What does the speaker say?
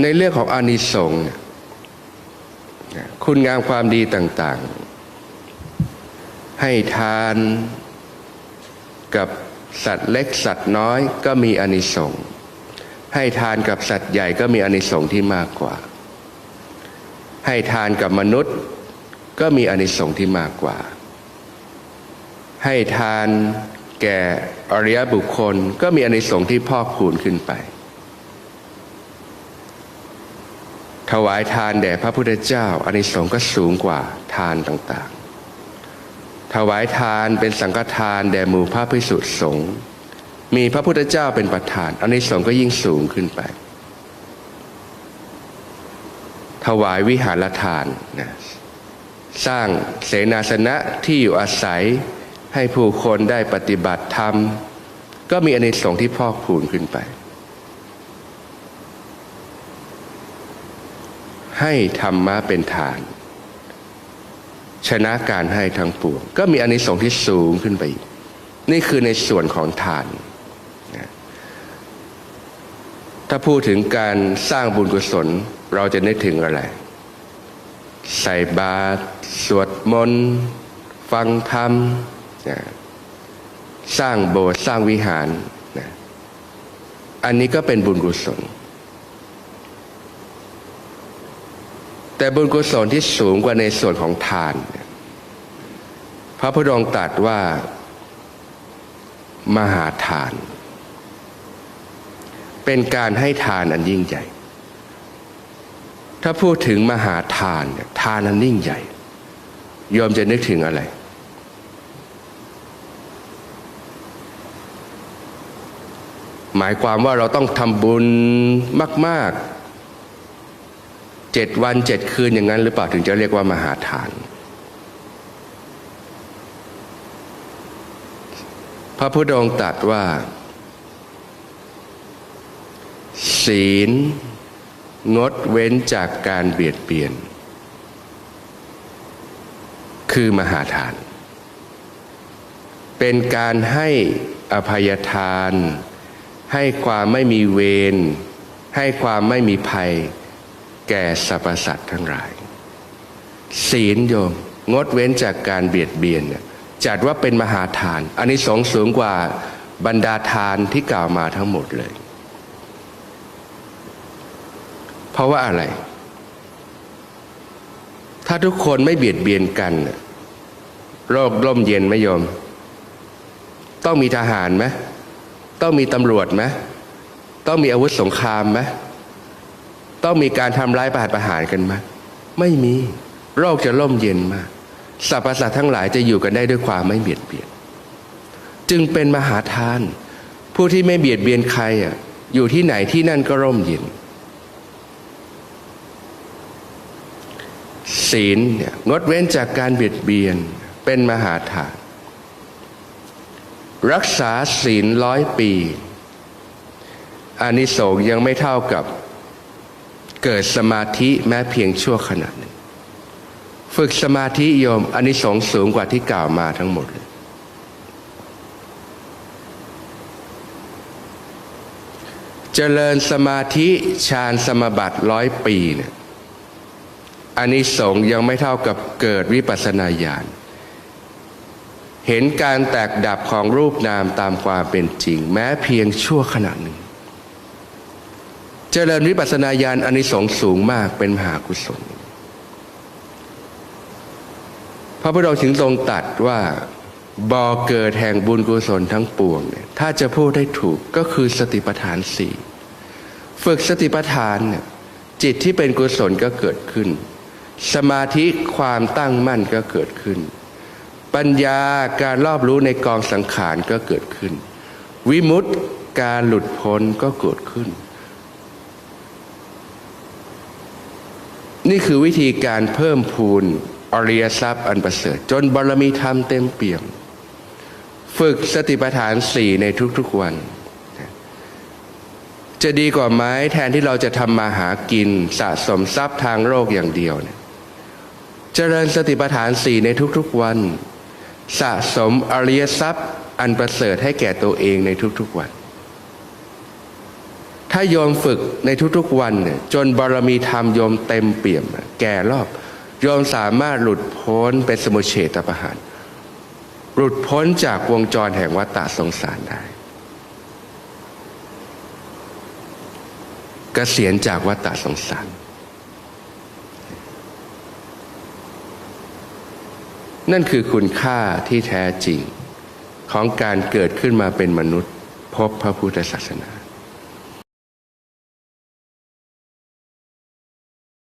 ในเรื่องของอานิสงส์คุณงามความดีต่าง ๆ ให้ทานกับสัตว์เล็กสัตว์น้อยก็มีอานิสงส์ให้ทานกับสัตว์ใหญ่ก็มีอานิสงส์ที่มากกว่า ให้ทานกับมนุษย์ก็มีอานิสงส์ที่มากกว่า ให้ทานแก่อริยบุคคลก็มีอานิสงส์ที่พอกพูนขึ้นไป ถวายทานแด่พระพุทธเจ้าอานิสงส์ก็สูงกว่าทานต่างๆ ถวายทานเป็นสังฆทานแด่หมู่พระภิกษุสงฆ์มีพระพุทธเจ้าเป็นประธานอานิสงส์ก็ยิ่งสูงขึ้นไป ถวายวิหารทานนะสร้างเสนาสนะที่อยู่อาศัยให้ผู้คนได้ปฏิบัติธรรม ก็มีอานิสงส์ที่พอกพูนขึ้นไป ให้ธรรมะเป็นฐาน ชนะการให้ทั้งปวง ก็มีอานิสงส์ที่สูงขึ้นไปอีกนี่คือในส่วนของทานนะถ้าพูดถึงการสร้างบุญกุศลเราจะนึกถึงอะไร ใส่บาตรสวดมนต์ฟังธรรมนะสร้างโบสถ์สร้างวิหารนะอันนี้ก็เป็นบุญกุศล แต่บุญกุศลที่สูงกว่าในส่วนของทานเนี่ยพระพุทธองค์ตรัสว่า มหาทาน เป็นการให้ทานอันยิ่งใหญ่ ถ้าพูดถึงมหาทาน ทานอันยิ่งใหญ่ยอมจะนึกถึงอะไร หมายความว่าเราต้องทำบุญมาก ๆ เจ็ดวันเจ็ดคืนอย่างนั้นหรือเปล่าถึงจะเรียกว่ามหาทาน พระพุทธองค์ตรัสว่า ศีลงดเว้นจากการเบียดเบียน คือมหาทาน เป็นการให้อภัยทาน ให้ความไม่มีเวรให้ความไม่มีภัย แก่สรรพสัตว์ทั้งหลาย ศีลโยม งดเว้นจากการเบียดเบียนเนี่ยจัดว่าเป็นมหาทาน อันนี้สงสูงกว่าบรรดาทานที่กล่าวมาทั้งหมดเลย เพราะว่าอะไร ถ้าทุกคนไม่เบียดเบียนกันน่ะโลกร่มเย็นไหมโยม ต้องมีทหารไหมต้องมีตำรวจไหมต้องมีอาวุธสงครามไหม ต้องมีการทำร้ายประหารประหารกันไหมไม่มีโรคจะร่มเย็นมากสรรพสัตว์ทั้งหลายจะอยู่กันได้ด้วยความไม่เบียดเบียน จึงเป็นมหาทาน ผู้ที่ไม่เบียดเบียนใครอะอยู่ที่ไหนที่นั่นก็ร่มเย็น ศีลเนี่ยงดเว้นจากการเบียดเบียนเป็นมหาทาน รักษาศีลร้อยปีอานิสงส์ยังไม่เท่ากับ เกิดสมาธิแม้เพียงชั่วขณะหนึ่งฝึกสมาธิโยมอานิสงส์สูงกว่าที่กล่าวมาทั้งหมดเลยเจริญสมาธิฌานสมบัติร้อยปีเนี่ยอานิสงส์ยังไม่เท่ากับเกิดวิปัสสนาญาณ เห็นการแตกดับของรูปนามตามความเป็นจริง แม้เพียงชั่วขณะหนึ่ง เจริญวิปัสสนาญาณอนิสงส์สูงมากเป็นมหากุศล พระพุทธองค์ถึงทรงตรัสว่าบ่อเกิดแห่งบุญกุศลทั้งปวงเนี่ยถ้าจะพูดได้ถูกก็คือสติปัฏฐานสี่ฝึกสติปัฏฐานเนี่ยจิตที่เป็นกุศลก็เกิดขึ้น สมาธิความตั้งมั่นก็เกิดขึ้น ปัญญาการรอบรู้ในกองสังขารก็เกิดขึ้น วิมุตติการหลุดพ้นก็เกิดขึ้น นี่คือวิธีการเพิ่มพูนอริยทรัพย์อันประเสริฐ จนบารมีธรรมเต็มเปี่ยม ฝึกสติปัฏฐานสี่ในทุกๆวัน จะดีกว่าไหมแทนที่เราจะทำมาหากินสะสมทรัพย์ทางโลกอย่างเดียวเนี่ยเจริญสติปัฏฐานสี่ในทุกๆวัน สะสมอริยทรัพย์อันประเสริฐให้แก่ตัวเองในทุกๆวัน ถ้าโยมฝึกในทุกๆวันเนี่ยจนบารมีธรรมโยมเต็มเปี่ยม แก่รอบโยมสามารถหลุดพ้นเป็นสมุเฉตประหารหลุดพ้นจากวงจรแห่งวัฏฏะสงสารได้เกษียณจากวัฏฏะสงสาร นั่นคือคุณค่าที่แท้จริงของการเกิดขึ้นมาเป็นมนุษย์ พบพระพุทธศาสนา